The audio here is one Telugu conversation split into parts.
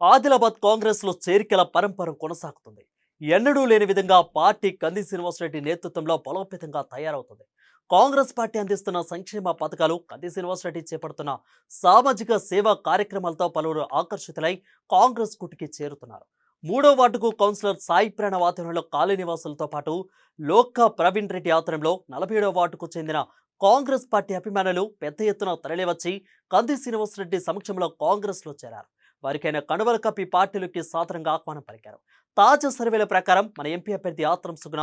ఆదిలాబాద్ కాంగ్రెస్లో చేరికల పరంపర కొనసాగుతుంది. ఎన్నడూ లేని విధంగా పార్టీ కంది శ్రీనివాసరెడ్డి నేతృత్వంలో బలోపేతంగా తయారవుతుంది. కాంగ్రెస్ పార్టీ అందిస్తున్న సంక్షేమ పథకాలు కంది శ్రీనివాసరెడ్డి చేపడుతున్న సామాజిక సేవా కార్యక్రమాలతో పలువురు ఆకర్షితులై కాంగ్రెస్ కుటికి చేరుతున్నారు. మూడో వార్డుకు కౌన్సిలర్ సాయి ప్రణవ్ ఆధ్వర్యంలో కాలనీ నివాసులతో పాటు లోక్క ప్రవీణ్ రెడ్డి ఆధ్వర్యంలో నలభై ఏడవ వార్డుకు చెందిన కాంగ్రెస్ పార్టీ అభిమానులు పెద్ద ఎత్తున తరలివచ్చి కంది శ్రీనివాసరెడ్డి సమక్షంలో కాంగ్రెస్లో చేరారు. వారికైనా కనువల కప్పి పార్టీలోకి సాధారణంగా ఆహ్వానం పలికారు. తాజా సర్వేల ప్రకారం మన ఎంపీ అభ్యర్థి ఆత్రం సుగుణ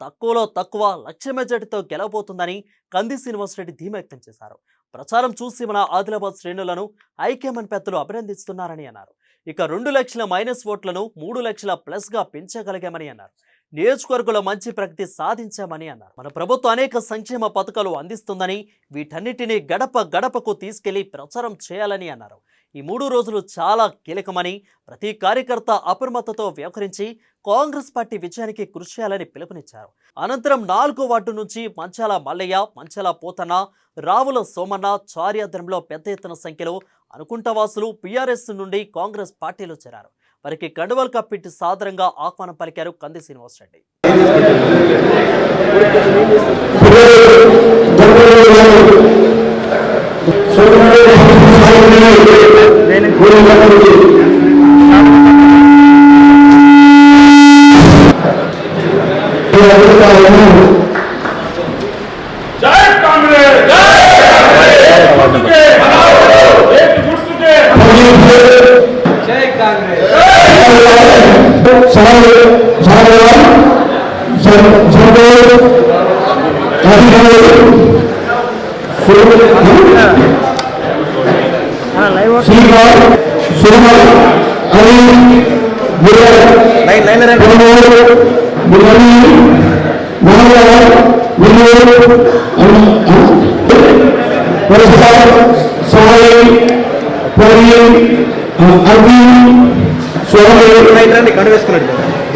తక్కువలో తక్కువ లక్ష మెజార్టీతో గెలవబోతుందని కంది శ్రీనివాసరెడ్డి ధీమా వ్యక్తం చేశారు. ప్రచారం చూసి మన ఆదిలాబాద్ శ్రేణులను ఐకేమన్ పెద్దలు అభినందిస్తున్నారని అన్నారు. ఇక రెండు లక్షల మైనస్ ఓట్లను మూడు లక్షల ప్లస్గా పెంచగలిగామని అన్నారు. నియోజకవర్గంలో మంచి ప్రగతి సాధించామని అన్నారు. మన ప్రభుత్వం అనేక సంక్షేమ పథకాలు అందిస్తుందని వీటన్నిటిని గడప గడపకు తీసుకెళ్ళి ప్రచారం చేయాలని అన్నారు. ఈ మూడు రోజులు చాలా కీలకమని ప్రతి కార్యకర్త అప్రమత్తతో వ్యవహరించి కాంగ్రెస్ పార్టీ విజయానికి కృషి చేయాలని పిలుపునిచ్చారు. అనంతరం నాలుగో వార్డు నుంచి మంచాల మల్లయ్య మంచాల పోతన్న రావుల సోమన్న చార్యాద్రంలో పెద్ద ఎత్తున సంఖ్యలో అనుకుంటవాసులు పిఆర్ఎస్ పీఆర్ఎస్ నుండి కాంగ్రెస్ పార్టీలో చేరారు. వారికి కండువల్ కప్పిట్టి సాదరంగా ఆహ్వానం పలికారు కంది శ్రీనివాసరెడ్డి. జై కాంగ్రెస్ జై గుర్తుకే ఏక్ గుర్తుకే జై కాంగ్రెస్ రండి కండు వేసుకున్నాడు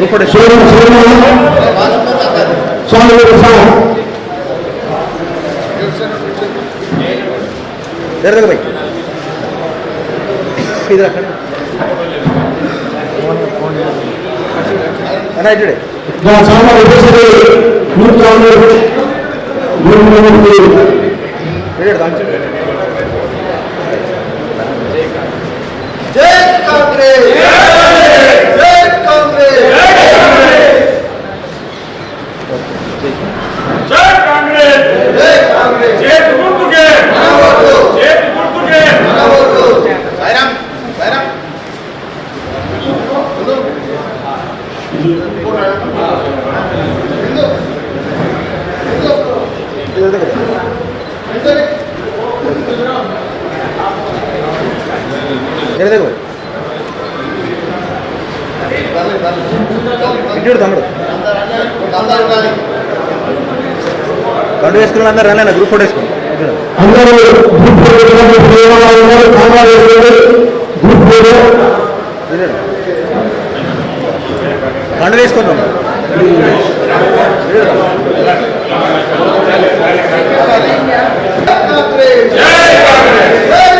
రూపడే జరగదు భయ్. ఇది అక్కడ అన్నా ఇటుడే ఇటు దాంట్లో జై కాంగ్రెస్ జై కాంగ్రెస్ జై కాంగ్రెస్ జై కాంగ్రెస్ ఏక్ గుర్తుకే మనవద్దు ఏక్ గుర్తుకే మనవద్దు బైరం బైరం జరగదు భయ్ ఇటు తమ్ముడు. కండు వేసుకున్న అందరూ గ్రూప్ ఫోటో వేసుకోండి. అందరూ వేసుకుందాం జై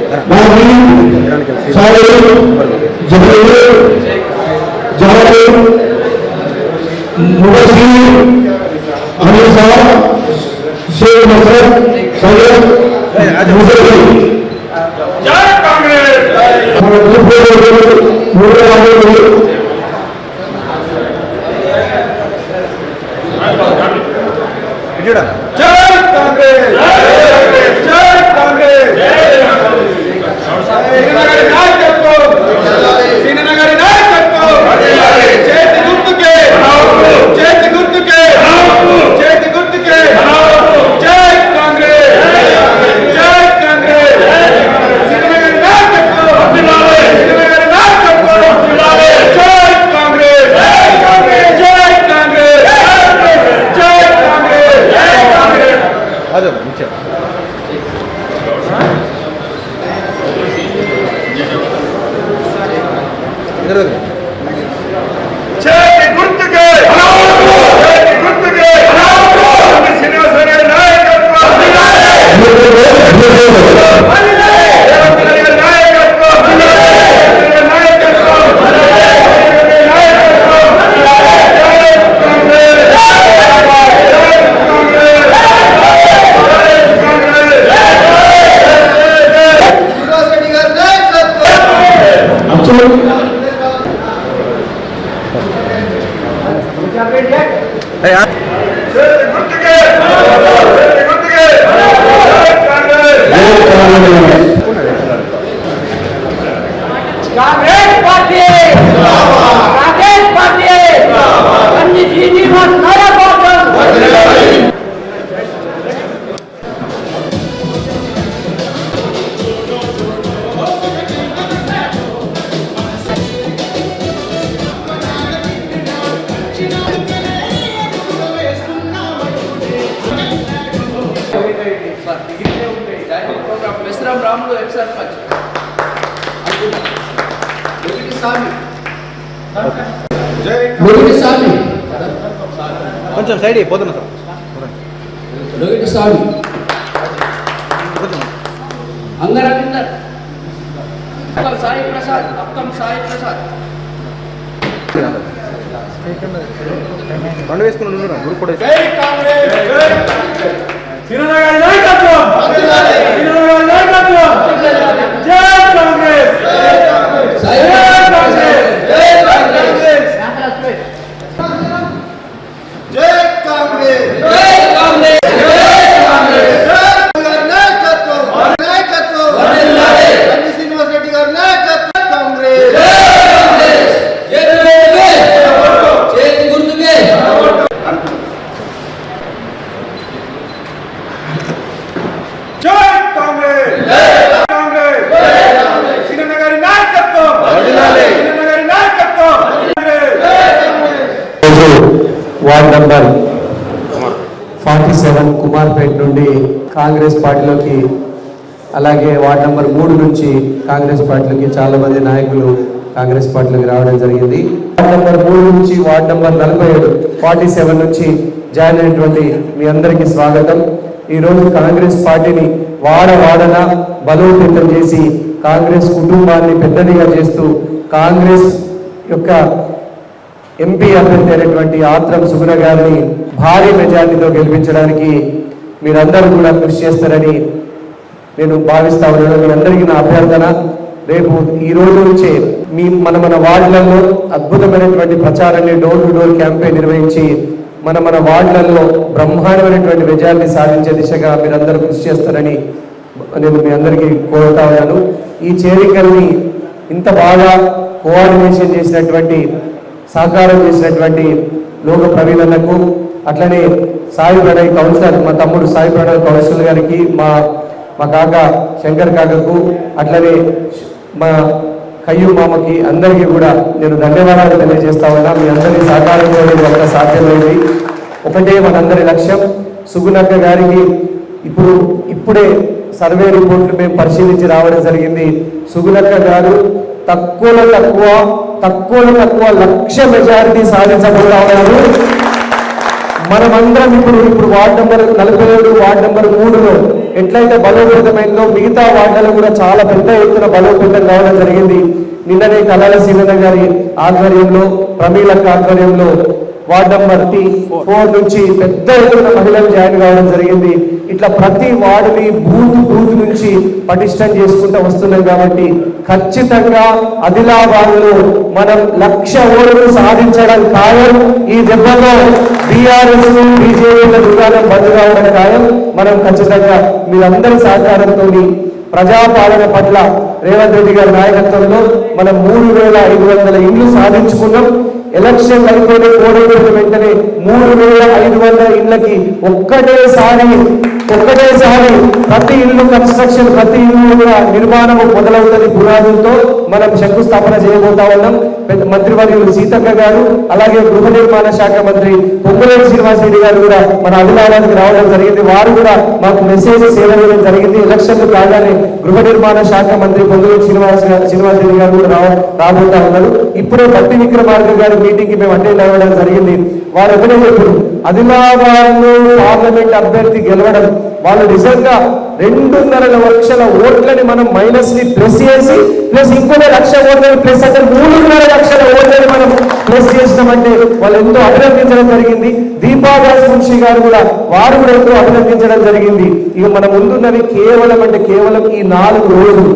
अमीर साहब शेख नसरत सैयद जय कांग्रेस। కాంగ్రెస్ పార్టీ కాంగ్రెస్ పార్టీ అన్ని శ్రీనివాస్ నాయకత్వం విశ్రామ్ రాములు ఎక్స్ సర్పంచ్ మొదటి స్వామి మొదటి స్వామి కొంచెం సైడ్ పోతున్నా సార్. స్వామి అక్కం సాయి ప్రసాద్ అక్కం సాయి ప్రసాద్. రెండు వేసుకుని ఉండరా గ్రూప్ ఫోటో జై కాంగ్రెస్ జై శ్రీనగర్ నాయకత్వం శ్రీనగర్ నాయకత్వం జై కాంగ్రెస్ సాయి జై కాంగ్రెస్ జై కాంగ్రెస్ జై కాంగ్రెస్ జై కాంగ్రెస్ జై కాంగ్రెస్ గారి నాయకత్వం నాయకత్వం నంది శ్రీనివాస్ రెడ్డి గారి నాయకత్వం కాంగ్రెస్ చేతి గుర్తుకే జై కాంగ్రెస్ జై కాంగ్రెస్ జై కాంగ్రెస్ శ్రీనగర్ నాయకత్వం శ్రీనగర్ నాయకత్వం కాంగ్రెస్ రోజు ward number forty seven Kumarpet నుండి కాంగ్రెస్ పార్టీలోకి అలాగే వార్డ్ నెంబర్ మూడు నుంచి కాంగ్రెస్ పార్టీలోకి చాలా మంది నాయకులు కాంగ్రెస్ పార్టీలోకి రావడం జరిగింది. వార్డ్ నెంబర్ మూడు నుంచి వార్డ్ నెంబర్ నలభై ఏడు ఫార్టీ సెవెన్ నుంచి జాయిన్ అయినటువంటి మీ అందరికీ స్వాగతం. ఈ రోజు కాంగ్రెస్ పార్టీని వాడ వాడన బలోపేతం చేసి కాంగ్రెస్ కుటుంబాన్ని పెద్దదిగా చేస్తూ కాంగ్రెస్ యొక్క ఎంపీ అభ్యర్థి అయినటువంటి ఆత్రం సుగుణ గారిని భారీ మెజార్టీతో గెలిపించడానికి మీరందరూ కూడా కృషి చేస్తారని నేను భావిస్తా ఉన్నాను. మీ అందరికీ నా అభ్యర్థన రేపు ఈ రోజు నుంచే మీ మన మన వార్డులలో అద్భుతమైనటువంటి ప్రచారాన్ని డోర్ టు డోర్ క్యాంపెయిన్ నిర్వహించి మన మన వార్డులలో బ్రహ్మాండమైనటువంటి విజయాన్ని సాధించే దిశగా మీరందరూ కృషి చేస్తారని నేను మీ అందరికీ కోరుతా ఉన్నాను. ఈ చేరికల్ని ఇంత బాగా కోఆర్డినేషన్ చేసినటువంటి సహకారం చేసినటువంటి లోక ప్రవీణలకు అట్లనే సాయి ప్రణయ్ కౌన్సిలర్ మా తమ్ముడు సాయి ప్రణయ్ కౌన్సిలర్ గారికి మా మా కాక శంకర్ కాకకు అట్లనే మా కయ్యూ మామకి అందరికీ కూడా నేను ధన్యవాదాలు తెలియజేస్తా ఉన్నా. మీ అందరి సహకారంతో ఇది ఒక సాధ్యమైంది. ఒకటే మనందరి లక్ష్యం సుగుణక్క గారికి ఇప్పుడు ఇప్పుడే సర్వే రిపోర్ట్లు మేము పరిశీలించి రావడం జరిగింది. సుగుణక్క గారు తక్కువలో తక్కువ తక్కువలో తక్కువ లక్ష మెజారిటీ సాధించబోతా ఉన్నారు. మనమందరం ఇప్పుడు ఇప్పుడు వార్డ్ నెంబర్ నలభై ఏడు వార్డ్ నెంబర్ మూడులో ఎట్లయితే బలోపేతమైందో మిగతా వార్డులలో కూడా చాలా పెద్ద ఎత్తున బలోపేతం కావడం జరిగింది. నిన్ననే కళాల సీనన్న గారి ఆధ్వర్యంలో ప్రమీలక్క ఆధ్వర్యంలో వార్డ్ నెంబర్ టీ ఫోర్ నుంచి పెద్ద ఎత్తున మహిళలు జాయిన్ కావడం జరిగింది. ఇట్లా ప్రతి వార్డుని బూత్ బూత్ నుంచి పటిష్టం చేసుకుంటూ వస్తున్నాం కాబట్టి ఖచ్చితంగా ఆదిలాబాద్లో మనం లక్ష ఓట్లు సాధించడం ఖాయం. ఈ దెబ్బలో బీఆర్ఎస్ బీజేపీల దుకాణం బంద్ కావడం ఖాయం. మనం ఖచ్చితంగా మీరందరి సహకారంతో ప్రజాపాలన పట్ల రేవంత్ రెడ్డి గారి నాయకత్వంలో మనం మూడు వేల ఐదు వందల ఇండ్లు సాధించుకున్నాం. ఎలక్షన్ అయిపోయిన కోడైపోయిన వెంటనే మూడు వేల ఐదు వందల ఇండ్లకి ఒక్కటేసారి ఒక్కటేసారి ప్రతి ఇల్లు కన్స్ట్రక్షన్ ప్రతి ఇల్లు కూడా నిర్మాణం మొదలవుతుంది పునాదులతో. మనం శంకుస్థాపన చేయబోతా ఉన్నాం. పెద్ద మంత్రివర్యులు సీతక్క గారు అలాగే గృహ నిర్మాణ శాఖ మంత్రి పొంగులేటి శ్రీనివాస్ రెడ్డి గారు కూడా మన ఆదిలాబాద్కి రావడం జరిగింది. వారు కూడా మాకు మెసేజ్ సేవ చేయడం జరిగింది. ఎలక్షన్లు కాగానే గృహ నిర్మాణ శాఖ మంత్రి పొంగులేటి శ్రీనివాస్ గారు శ్రీనివాస్ రెడ్డి గారు కూడా రాబోతా ఉన్నారు. ఇప్పుడే పట్టి విక్రమార్క గారి మీటింగ్కి మేము అటెండ్ అవ్వడం జరిగింది. వారు ఒకటే చెప్పారు? ఆదిలాబాద్ పార్లమెంట్ అభ్యర్థి గెలవడం వాళ్ళు నిజంగా రెండున్నర లక్షల ఓట్లని మనం మైనస్ని ప్లస్ చేసి ప్లస్ ఇంకొక లక్ష ఓట్లని ప్లస్ అంటే మూడున్నర లక్షల ఓట్లని మనం ప్లస్ చేసినామంటే వాళ్ళు ఎంతో అభినందించడం జరిగింది. దీపాదాస్ మున్షి గారు కూడా వారు కూడా ఎంతో అభినందించడం జరిగింది. ఇక మన ముందున్నది కేవలం అంటే కేవలం ఈ నాలుగు రోజులు.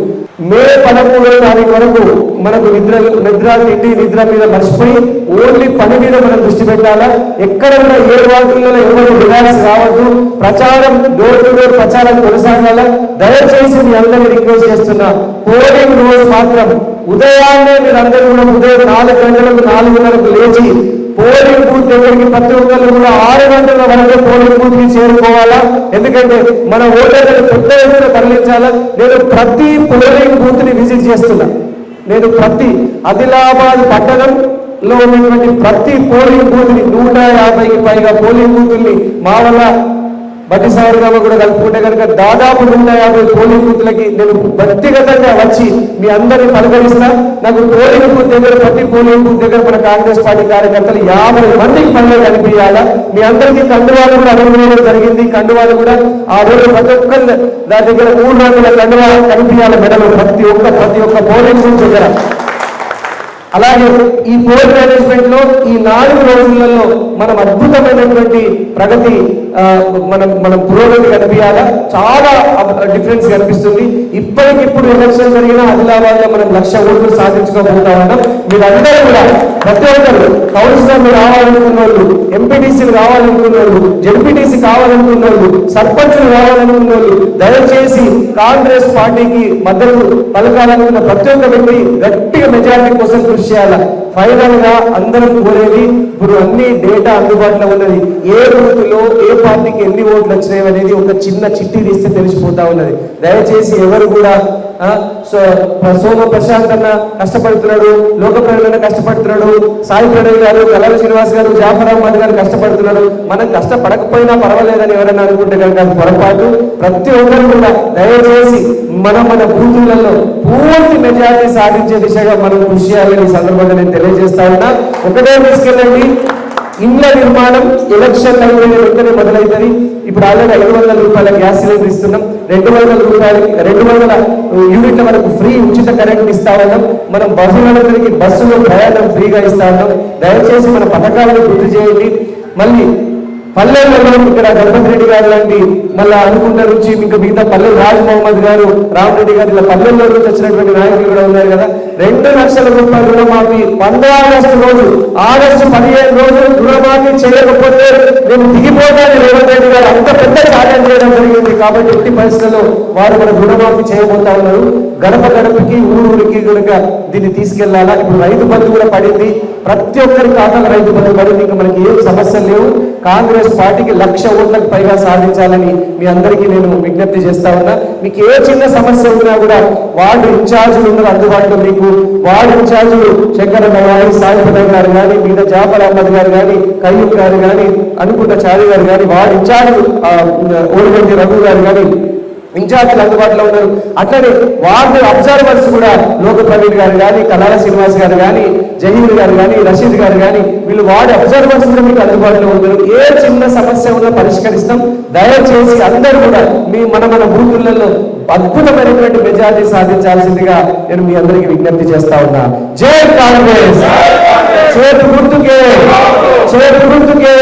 మే పదమూడో తారీఖు వరకు మనకు నిద్ర నిద్ర తిండి నిద్ర మీద మర్చిపోయి ఓన్లీ పని మీద మనం దృష్టి పెట్టాలా? ఎక్కడ కూడా ఏ వార్డులలో ఎవరు రిలాక్స్ రావద్దు. ప్రచారం డోర్ టు డోర్ ప్రచారం కొనసాగాల? దయచేసి మీ అందరినీ రిక్వెస్ట్ చేస్తున్నా పోలింగ్ రోజు మాత్రం ఉదయాన్నే మీరందరూ కూడా ఉదయం నాలుగు గంటలకు నాలుగున్నరకు లేచి పోలింగ్ బూత్ దగ్గరికి ప్రతి ఒక్కరు కూడా ఆరు గంటల వరకు పోలింగ్ బూత్కి చేరుకోవాలా? ఎందుకంటే మన ఓటర్లను పెద్ద ఎత్తున తరలించాలా? నేను ప్రతి పోలింగ్ బూత్ని విజిట్ చేస్తున్నా. నేను ప్రతి ఆదిలాబాద్ పట్టణంలో ఉన్నటువంటి ప్రతి పోలింగ్ బూత్ని నూట యాభైకి పైగా పోలింగ్ బూతుల్ని మా వల్ల బట్టి సాగర్ గారు కూడా కలుపుకుంటే కనుక దాదాపు నూట యాభై పోలింగ్ బూత్లకి నేను వ్యక్తిగతంగా వచ్చి మీ అందరినీ పలకరిస్తా నాకు పోలింగ్ బూత్ దగ్గర ప్రతి పోలింగ్ బూత్ దగ్గర మన కాంగ్రెస్ పార్టీ కార్యకర్తలు యాభై మందికి పనులు కనిపించాలా? మీ అందరికీ కండువాలు కూడా అనుభవం జరిగింది. కండువాలు కూడా ఆ రోజు ప్రతి ఒక్కరి దాని దగ్గర మూడు రోజుల కండువాలు కనిపించాలి మెడలు ప్రతి ఒక్క ప్రతి ఒక్క పోలింగ్ బూత్ దగ్గర. అలాగే ఈ పోల్ మేనేజ్మెంట్లో ఈ నాలుగు రోజులలో మనం అద్భుతమైనటువంటి ప్రగతి మనం మనం పురోగతి కనిపించాలా? చాలా డిఫరెన్స్ కనిపిస్తుంది. ఇప్పటికిప్పుడు ఎలక్షన్ జరిగిన ఆదిలాబాద్లో మనం లక్ష ఓట్లు సాధించుకోబోతా ఉన్నాం మీరందరూ కూడా ప్రతి ఒక్కరు కౌన్సిలర్లు రావాలనుకున్న వాళ్ళు ఎంపీటీసీలు కావాలనుకున్న వాళ్ళు జడ్పీటీసీ కావాలనుకున్న వాళ్ళు సర్పంచ్లు కావాలనుకున్న వాళ్ళు దయచేసి కాంగ్రెస్ పార్టీకి మద్దతు పలకాలనుకున్న ప్రతి ఒక్క వ్యక్తి గట్టిగా మెజారిటీ కోసం కృషి చేయాలి? ఫైనల్గా అందరం కోరేది ఇప్పుడు అన్ని డేటా అందుబాటులో ఉన్నది. ఏ రోజులో ఏ పార్టీకి ఎన్ని ఓట్లు వచ్చినాయి అనేది ఒక చిన్న చిట్టి తీస్తే తెలిసిపోతా ఉన్నది. దయచేసి ఎవరు కూడా సో సోమ ప్రశాంత్ అన్న కష్టపడుతున్నాడు లోక ప్రజలన్న కష్టపడుతున్నాడు సాయి ప్రణయ్ గారు కళల శ్రీనివాస్ గారు జాఫర్ అహ్మద్ గారు కష్టపడుతున్నాడు. మనం కష్టపడకపోయినా పర్వాలేదని ఎవరైనా అనుకుంటే కనుక పొరపాటు. ప్రతి ఒక్కరు కూడా దయచేసి మనం మన బూతులలో పూర్తి మెజారిటీ సాధించే దిశగా మనం కృషి చేయాలని సందర్భంగా నేను తెలియజేస్తా ఉన్నా. ఒకటే తీసుకెళ్ళండి. ఇండ్ల నిర్మాణం ఎలక్షన్ అయిపోయిన వెంటనే మొదలవుతుంది ఇప్పుడు ఆల్రెడీ ఐదు వందల రూపాయల గ్యాస్ సిలిండర్ ఇస్తున్నాం. రెండు వందల రూపాయలకి రెండు వందల యూనిట్ల వరకు ఫ్రీ ఉచిత కరెంట్ ఇస్తా ఉన్నాం మనం బస్సులందరికీ బస్సులో ప్రయాణం ఫ్రీగా ఇస్తా ఉన్నాం దయచేసి మన పథకాలను గుర్తు చేయండి. మళ్ళీ పల్లెల్లో ఇక్కడ గణపతి రెడ్డి గారు లాంటి మళ్ళా అనుకుంట నుంచి ఇంకా మిగతా పల్లె రాజ్ మహమ్మద్ గారు రామరెడ్డి గారు ఇలా పల్లెల్లో నుంచి వచ్చినటువంటి నాయకులు కూడా ఉన్నారు కదా. రెండు లక్షల రూపాయలు రుణమాఫీ. పంద్ర ఆగస్టు రోజు ఆగస్టు పదిహేను రోజు రుణమాఫీ చేయకపోతే మేము దిగిపోతాను రేవంత్ రెడ్డి గారు అంత పెద్ద కార్యం చేయడం జరిగింది. కాబట్టి ఎట్టి పరిస్థితుల్లో వారు మన రుణమాఫీ చేయబోతా ఉన్నారు. గడప గడపకి ఊరూరికి కనుక దీన్ని తీసుకెళ్ళాలా? ఇప్పుడు రైతు బంధు కూడా పడింది. ప్రతి ఒక్కరి ఖాతాలో రైతు బంధు పడింది. ఇంకా మనకి ఏం సమస్యలు లేవు. కాంగ్రెస్ పార్టీకి లక్ష ఓట్లకు పైగా సాధించాలని మీ అందరికీ నేను విజ్ఞప్తి చేస్తా ఉన్నా. మీకు ఏ చిన్న సమస్య ఉన్నా కూడా వార్డు ఇన్ఛార్జీలు ఉన్నారు అందుబాటులో మీకు. వార్డు ఇన్ఛార్జీలు శంకరన్న గారి సాయిపదం గారు కానీ మీద జాఫర్ అహ్మద్ గారు కానీ కయ్యూం గారు కానీ అనుకున్న చారి గారు కానీ వార్డు ఇన్ఛార్జ్ ఓడిగంటి రఘు గారు కానీ ఇన్ఛార్జీలు అందుబాటులో ఉన్నారు. అట్లనే వార్డు అబ్జర్వర్స్ కూడా లోక ప్రవీణ్ గారు కానీ కళాల శ్రీనివాస్ గారు కానీ జహీర్ గారు కానీ రషీద్ గారు కానీ వీళ్ళు వార్డు అబ్జర్వర్స్ కూడా మీకు అందుబాటులో ఉన్నారు. ఏ చిన్న సమస్య ఉన్నా పరిష్కరిస్తాం. దయచేసి అందరూ కూడా మీ మన మన బూతులలో అద్భుతమైనటువంటి మెజారిటీ సాధించాల్సిందిగా నేను మీ అందరికీ విజ్ఞప్తి చేస్తా ఉన్నా. జై కాంగ్రెస్! చేతి గుర్తుకే! చేతి గుర్తుకే!